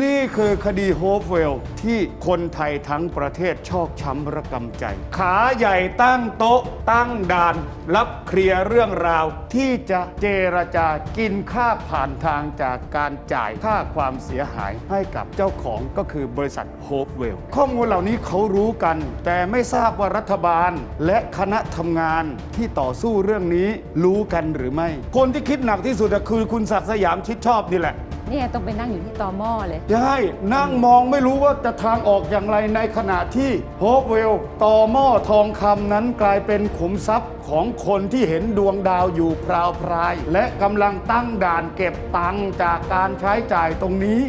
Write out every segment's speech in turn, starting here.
นี่คือคดีโฮปเวลที่คนไทยทั้งประเทศชอกช้ำระกำใจ ขาใหญ่ตั้งโต๊ะตั้งด่าน รับเคลียร์เรื่องราว ที่จะเจรจากินค่าผ่านทางจากการจ่ายค่าความเสียหายให้กับเจ้าของก็คือบริษัทโฮปเวลข้อมูลเหล่านี้เขารู้กัน แต่ไม่ทราบว่ารัฐบาล และคณะทำงานที่ต่อสู้เรื่องนี้รู้กันหรือไม่ คนที่คิดหนักที่สุดคือคุณศักดิ์สยามชิดชอบนี่แหละ เนี่ยต้องไปนั่งอยู่ที่ตอหม้อเลย ใช่นั่งมองไม่รู้ว่าจะทางออกอย่างไรในขณะที่โฮปเวลตอหม้อทองคำนั้นกลายเป็นขุมทรัพย์ของคนที่เห็นดวงดาวอยู่พราวพราย และกำลังตั้งด่านเก็บตังจากการใช้จ่ายตรงนี้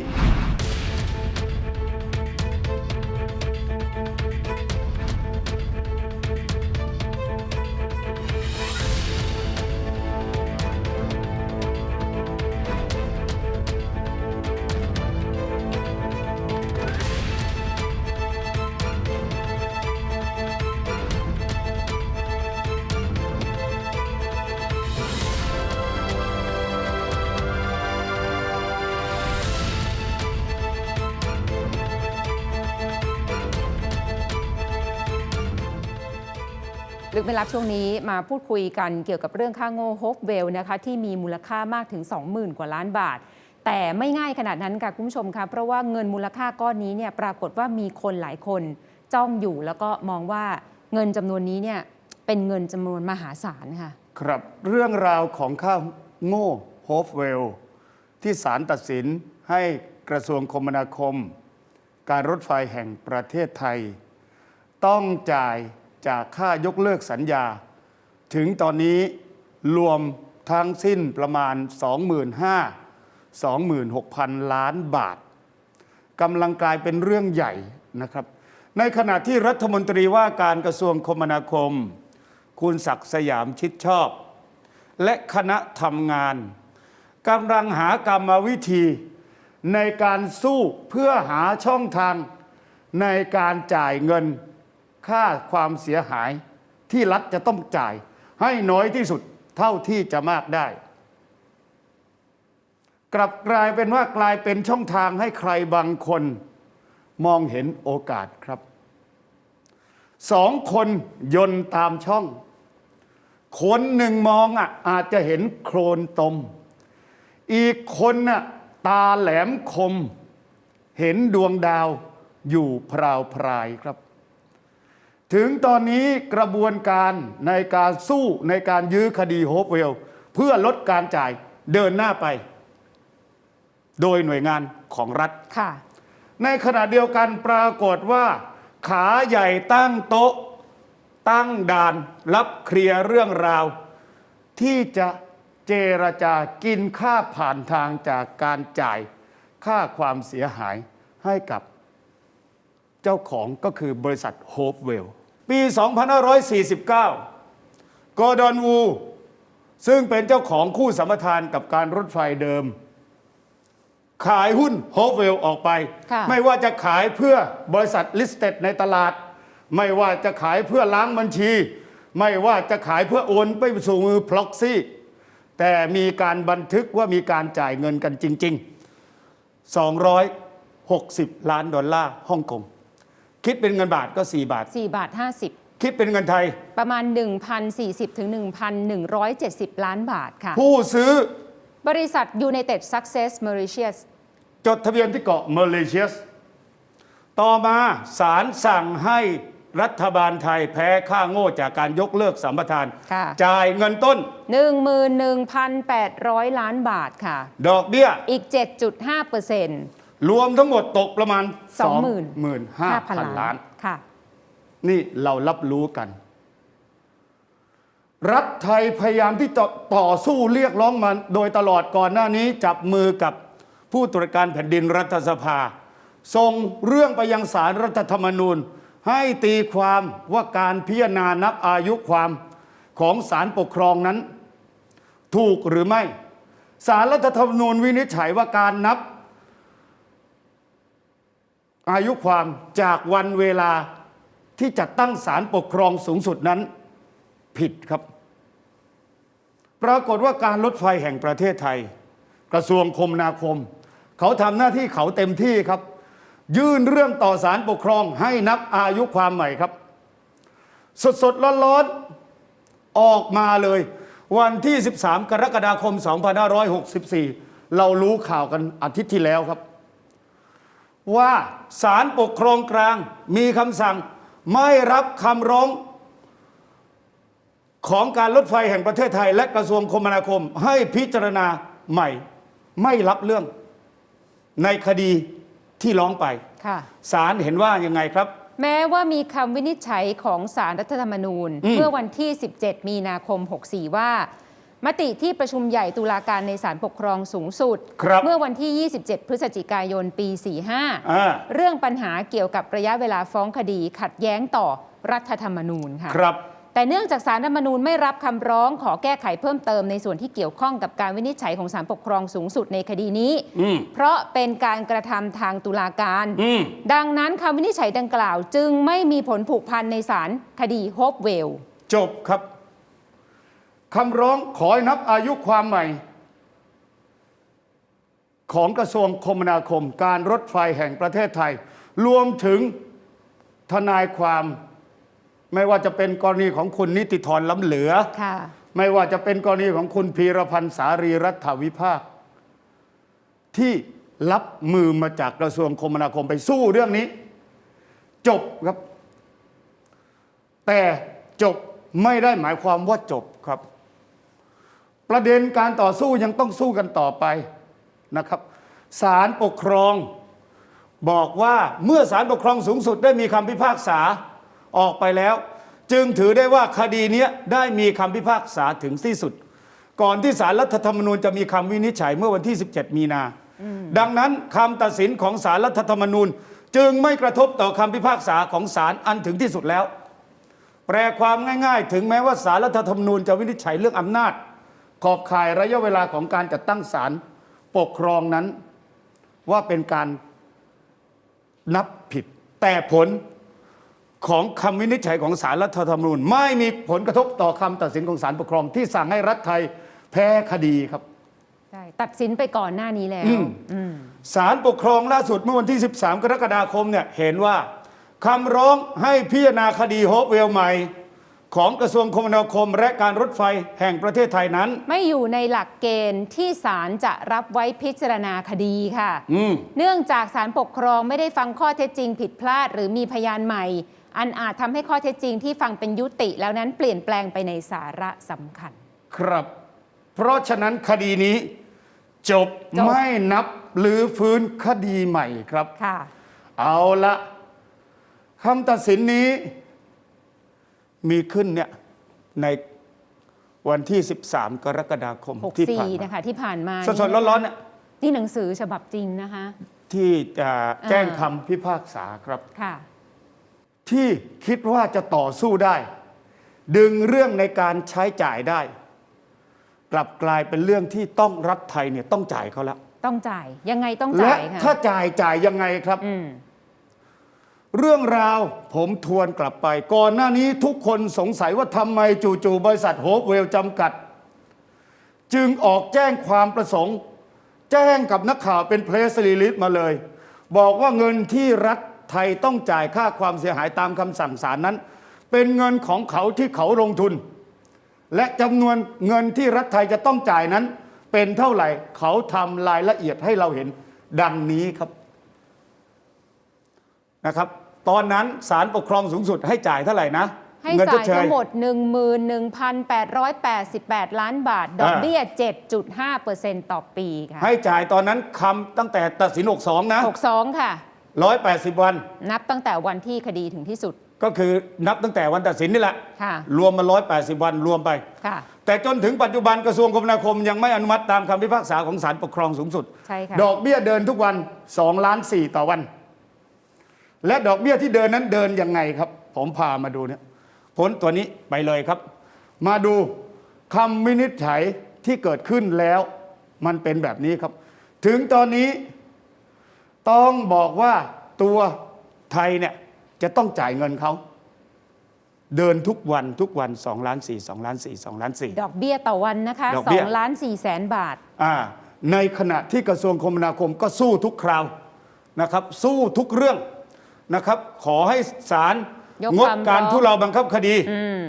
ลึกไม่ลับช่วงนี้มาพูดคุยกันเกี่ยวกับเรื่องค่าโง่โฮปเวลนะคะที่มีมูลค่ามากถึง 20,000 กว่าล้านบาท แต่ไม่ง่ายขนาดนั้นค่ะคุณผู้ชมคะเพราะว่าเงินมูลค่าก้อนนี้เนี่ยปรากฏว่ามีคนหลายคนจ้องอยู่แล้วก็มองว่าเงินจำนวนนี้เนี่ยเป็นเงินจำนวนมหาศาลค่ะครับเรื่องราวของข้าโง่โฮปเวลที่ศาลตัดสินให้กระทรวงคมนาคม การรถไฟแห่งประเทศไทย ต้องจ่าย จากค่ายกเลิกสัญญา ถึงตอนนี้รวมทั้งสิ้นประมาณ 25,000 26,000 ล้านบาทกำลังกลายเป็นเรื่องใหญ่นะครับ ในขณะที่รัฐมนตรีว่าการกระทรวงคมนาคม คุณศักดิ์สยามชิดชอบ และคณะทำงานกำลังหากรรมวิธีในการสู้เพื่อหาช่องทางในการจ่ายเงิน ค่าความเสียหายที่รัฐจะต้องจ่าย ให้น้อยที่สุดเท่าที่จะมากได้ กลับกลายเป็นว่ากลายเป็นช่องทางให้ใครบางคนมองเห็นโอกาสครับสองคนยนต์ตามช่อง คนหนึ่งมองอะอาจจะเห็นโครนตม อีกคนน่ะตาแหลมคม เห็นดวงดาวอยู่พราวพรายครับ ถึงตอนนี้กระบวนการในการสู้ในการยื้อคดีโฮปเวล เพื่อลดการจ่ายเดินหน้าไป โดยหน่วยงานของรัฐ ค่ะ ในขณะเดียวกันปรากฏว่า ขาใหญ่ตั้งโต๊ะ ตั้งด่านรับเคลียร์เรื่องราว ที่จะเจรจากินค่าผ่านทางจากการจ่ายค่าความเสียหายให้กับเจ้าของก็คือบริษัทโฮปเวล ปี 2549 กอร์ดอนวู ซึ่งเป็นเจ้าของคู่สัมปทานกับการรถไฟเดิม ขายหุ้นโฮปเวลออกไปค่ะไม่ว่าจะขายเพื่อบริษัทลิสเต็ดในตลาด ไม่ว่าจะขายเพื่อล้างบัญชี ไม่ว่าจะขายเพื่อโอนไปสู่มือพล็อกซี่ แต่มีการบันทึกว่ามีการจ่ายเงินกันจริง ๆ 260 ล้านดอลลาร์ฮ่องกง คิดเป็นเงินบาทก็ 4 บาท 4 บาทคิดเป็นเงินไทย50ประมาณ 1,040 ถึง 1,170 ล้านบาทค่ะ ผู้ซื้อบริษัท United Success Mauritius จดทะเบียนที่เกาะเมอริเชียสต่อมาศาลสั่งให้รัฐบาลไทยแพ้ค่าโง่จากการยกเลิกสัมปทาน ค่ะ จ่ายเงินต้น 11,800 ล้านบาทค่ะ ดอกเบี้ยอีก 7.5เปอ ร์เซ็นต์รวมทั้งหมดตกประมาณ25,000 25,000 ล้าน ค่ะ นี่เรารับรู้กัน รัฐไทยพยายามที่จะต่อสู้เรียกร้องมาโดยตลอดก่อนหน้านี้จับมือกับผู้ตรวจการแผ่นดินรัฐสภา ส่งเรื่องไปยังสารรัฐธรรมนูญ ให้ตีความว่าการพิจารณานับอายุความของศาลปกครองนั้น ถูกหรือไม่สารรัฐธรรมนูญวินิจฉัยว่าการนับ อายุความจากวันเวลาที่จัดตั้งศาลปกครองสูงสุดนั้นผิดครับ ปรากฏว่าการรถไฟแห่งประเทศไทย กระทรวงคมนาคม เขาทำหน้าที่เขาเต็มที่ครับ ยื่นเรื่องต่อศาลปกครองให้นับอายุความใหม่ครับ สดสดร้อนๆออกมาเลย วันที่ 13 กรกฎาคม 2564 เรารู้ข่าวกันอาทิตย์ที่แล้วครับ ว่าศาลปกครองกลางมีคำสั่งไม่รับคำร้องของการรถไฟแห่งประเทศไทย และกระทรวงคมนาคม ให้พิจารณาใหม่ ไม่รับเรื่องในคดีที่ร้องไปค่ะศาลเห็นว่ายังไงครับ แม้ว่ามีคำวินิจฉัยของสารรัฐธรรมนูญอืมเมื่อวันที่ 17 มีนาคม 64 ว่า มติที่ประชุมใหญ่ตุลาการในศาลปกครองสูงสุด ครับเมื่อวันที่ 27 พฤศจิกายน ปี อ่า 45 เรื่องปัญหาเกี่ยวกับระยะเวลาฟ้องคดีขัดแย้งต่อรัฐธรรมนูญค่ะ ครับ แต่เนื่องจากสารรัฐธรรมนูญไม่รับคำร้องขอแก้ไขเพิ่มเติมในส่วนที่เกี่ยวข้องกับการวินิจฉัยของศาลปกครองสูงสุดในคดีนี้ อืม เพราะเป็นการกระทำทางตุลาการ อืม ดังนั้นคำวินิจฉัยดังกล่าวจึงไม่มีผลผูกพันในศาลคดีโฮปเวล จบครับ คำร้องขอให้นับอายุความใหม่ ของกระทรวงคมนาคม การรถไฟแห่งประเทศไทย รวมถึงทนายความไม่ว่าจะเป็นกรณีของคุณนิติธรล้ำเหลือค่ะไม่ว่าจะเป็นกรณีของคุณพีรพันธ์สารีรัฐวิภาค ที่รับมือมาจากกระทรวงคมนาคมไปสู้เรื่องนี้ จบครับ แต่จบไม่ได้หมายความว่าจบครับ ประเด็นการต่อสู้ยังต้องสู้กันต่อไปนะครับศาลปกครองบอกว่าเมื่อศาลปกครองสูงสุดได้มีคำพิพากษาออกไปแล้ว จึงถือได้ว่าคดีนี้ได้มีคำพิพากษาถึงที่สุด ก่อนที่ศาลรัฐธรรมนูญจะมีคำวินิจฉัยเมื่อวันที่ 17 มีนา ดังนั้นคำตัดสินของศาลรัฐธรรมนูญ จึงไม่กระทบต่อคำพิพากษาของศาลอันถึงที่สุดแล้ว แปลความง่าย ๆ ถึงแม้ว่าศาลรัฐธรรมนูญจะวินิจฉัยเรื่องอำนาจ ขอบข่ายระยะเวลาของการจัดตั้งศาลปกครองนั้นว่าเป็นการนับผิด แต่ผลของคำวินิจฉัยของศาลรัฐธรรมนูญ ไม่มีผลกระทบต่อคำตัดสินของศาลปกครองที่สั่งให้รัฐไทยแพ้คดีครับใช่ตัดสินไปก่อนหน้านี้แล้วอืมอืมศาลปกครองล่าสุดเมื่อวันที่ 13 กรกฎาคมเนี่ยเห็นว่าคำร้องให้พิจารณาคดีโฮปเวลใหม่ ของกระทรวงคมนาคมและการรถไฟแห่งประเทศไทยนั้น ไม่อยู่ในหลักเกณฑ์ที่ศาลจะรับไว้พิจารณาคดีค่ะ อืม เนื่องจากศาลปกครองไม่ได้ฟังข้อเท็จจริงผิดพลาดหรือมีพยานใหม่ อันอาจทำให้ข้อเท็จจริงที่ฟังเป็นยุติแล้วนั้นเปลี่ยนแปลงไปในสาระสำคัญ ครับ เพราะฉะนั้นคดีนี้ จบจบ ไม่นับหรือฟื้นคดีใหม่ครับ ค่ะ เอาละคำตัดสินนี้ มีขึ้นเนี่ยในวันที่ 13 กรกฎาคมที่ผ่าน64มานะคะที่ผ่านมาสดๆร้อนๆเนี่ยนี่หนังสือฉบับจริงนะคะ ที่จะแจ้งอ่าคำพิพากษาครับค่ะที่คิดว่าจะต่อสู้ได้ ดึงเรื่องในการใช้จ่ายได้ กลับกลายเป็นเรื่องที่ต้องรัฐไทยเนี่ยต้องจ่ายเขาแล้วต้องจ่ายยังไงต้องและจ่ายค่ะถ้าจ่ายจ่ายยังไงครับอืม เรื่องราวผมทวนกลับไป ก่อนหน้านี้ทุกคนสงสัยว่าทำไมจู่ๆบริษัทโฮปเวลจำกัด จึงออกแจ้งความประสงค์ แจ้งกับนักข่าวเป็นเพลสรีลิสมาเลย บอกว่าเงินที่รัฐไทยต้องจ่ายค่าความเสียหายตามคำสั่งศาลนั้น เป็นเงินของเขาที่เขาลงทุน และจำนวนเงินที่รัฐไทยจะต้องจ่ายนั้น เป็นเท่าไหร่เขาทำรายละเอียดให้เราเห็นดังนี้ครับนะครับ ตอนนั้นศาลปกครองสูงสุดให้จ่ายเท่าไหร่นะ ให้เงินชจ่าดยเชทั้ย งหมด 11,888 ล้านบาท ดอกอ่าเบี้ย 7.5%ต่อปีค่ะ ให้จ่ายตอนนั้นคำตั้งแต่ตัดสิน62นะ62 ค่ะ 180 วัน นับตั้งแต่วันที่คดีถึงที่สุดก็คือนับตั้งแต่วันตัดสินนี่แหละ ค่ะรวมมา 180 วันรวมไป ค่ะ แต่จนถึงปัจจุบันกระทรวงคมนาคมยังไม่อนุมัติตามคำพิพากษาของศาลปกครองสูงสุด ใช่ค่ะ ดอกเบี้ยเดินทุกวัน2ล้าน4ต่อวัน และดอกเบี้ยที่เดินนั้นเดินยังไงครับ ผมพามาดูเนี่ยผลตัวนี้ไปเลยครับ มาดูคำวินิจฉัยที่เกิดขึ้นแล้ว มันเป็นแบบนี้ครับ ถึงตอนนี้ ต้องบอกว่าตัวไทยเนี่ยจะต้องจ่ายเงินเขาเดินทุกวันทุกวัน2ล้าน4 2ล้าน4 2ล้าน4ดอกเบี้ยต่อวันนะคะดอกเบี้ย2ล้าน4แสนบาทอ่าในขณะที่กระทรวงคมนาคมก็สู้ทุกคราวนะครับ สู้ทุกเรื่อง นะครับ ขอให้ศาลยกงดคำการร้องทุเลาบังคับคดี อืม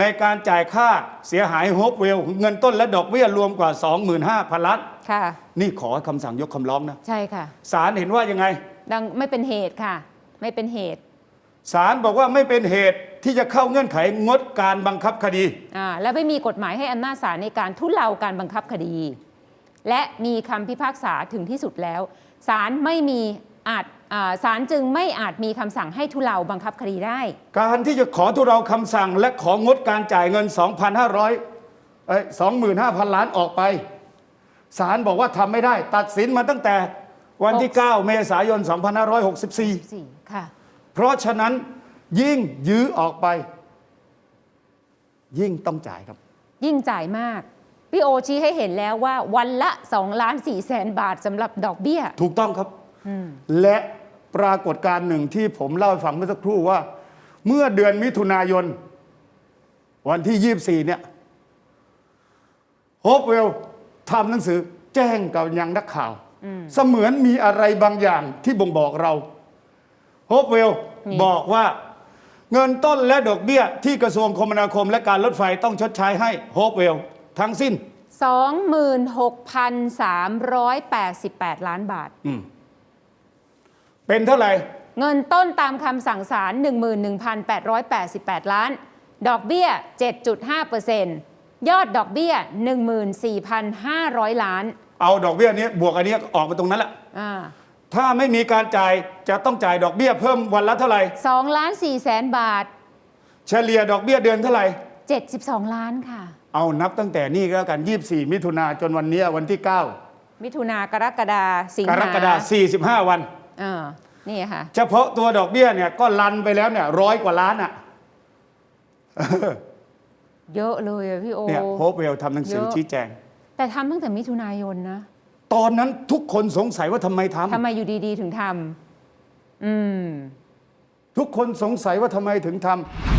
ในการจ่ายค่าเสียหายโฮปเวล เงินต้นและดอกเบี้ยรวมกว่า 25,000ล้านค่ะ นี่ขอคำสั่งยกคำร้องนะใช่ค่ะ ศาลเห็นว่ายังไงดังไม่เป็นเหตุค่ะ ไม่เป็นเหตุศาลบอกว่าไม่เป็นเหตุที่จะเข้าเงื่อนไขงดการบังคับคดี อ่าและไม่มีกฎหมายให้อำนาจศาลในการทุเลาการบังคับคดี และมีคำพิพากษาถึงที่สุดแล้วศาลไม่มี อาจอ่าศาลจึงไม่อาจมีคำสั่งให้ทุเลาบังคับคดีได้ การที่จะขอทุเราคำสั่งและของดการจ่ายเงิน 2,500เอ้ย25,000 ล้านออกไปศาลบอกว่าทำไม่ได้ ตัดสินมาตั้งแต่วันที่ 9 เมษายน 2564สี่ค่ะเพราะฉะนั้นยิ่งยื้อออกไป ยิ่งต้องจ่ายครับ ยิ่งจ่ายมาก พี่โอชี้ให้เห็นแล้วว่าวันละ2ล้าน4แสนบาทสำหรับดอกเบี้ย ถูกต้องครับ และปรากฏการณ์หนึ่งที่ผมเล่าให้ฟังเมื่อสักครู่ว่า เมื่อเดือนมิถุนายน วันที่ 24 เนี่ยโฮปเวลทำหนังสือแจ้งกับยังนักข่าว เสมือนมีอะไรบางอย่างที่บ่งบอกเราโฮปเวลนี่บอกว่าเงินต้นและดอกเบี้ยที่กระทรวงคมนาคมและการรถไฟต้องชดใช้ให้โฮปเวลทั้งสิ้น 26,388 ล้านบาท เป็นเท่าไหร่ เงินต้นตามคำสั่งศาล11,888 ล้าน ดอกเบี้ย 7.5%ยอดดอกเบี้ย 14,500 ล้าน เอาดอกเบี้ยนี้บวกอันนี้ออกมาตรงนั้นแหละอ่าถ้าไม่มีการจ่ายจะต้องจ่ายดอกเบี้ยเพิ่มวันละเท่าไหร่2ล้าน4แสนบาท เฉลี่ยดอกเบี้ยเดือนเท่าไหร่ 72 ล้านค่ะ เอานับตั้งแต่นี่ก็แล้วกัน 24 มิถุนาจนวันเนี้ยวันที่ 9 มิถุนากรกฎาสิงกหารกฎาคม45 วัน อ่านี่ค่ะ เฉพาะตัวดอกเบี้ยเนี่ยก็ลันไปแล้วเนี่ยร้อยกว่าล้านอะเยอะเลยอะพี่โอเนี่ยโฮปเวลทำหนังสือเยอะชี้แจง แต่ทำตั้งแต่มิถุนายนนะ ตอนนั้นทุกคนสงสัยว่าทำไมทำทำไมอยู่ดีๆถึงทำอืม ทุกคนสงสัยว่าทำไมถึงทำ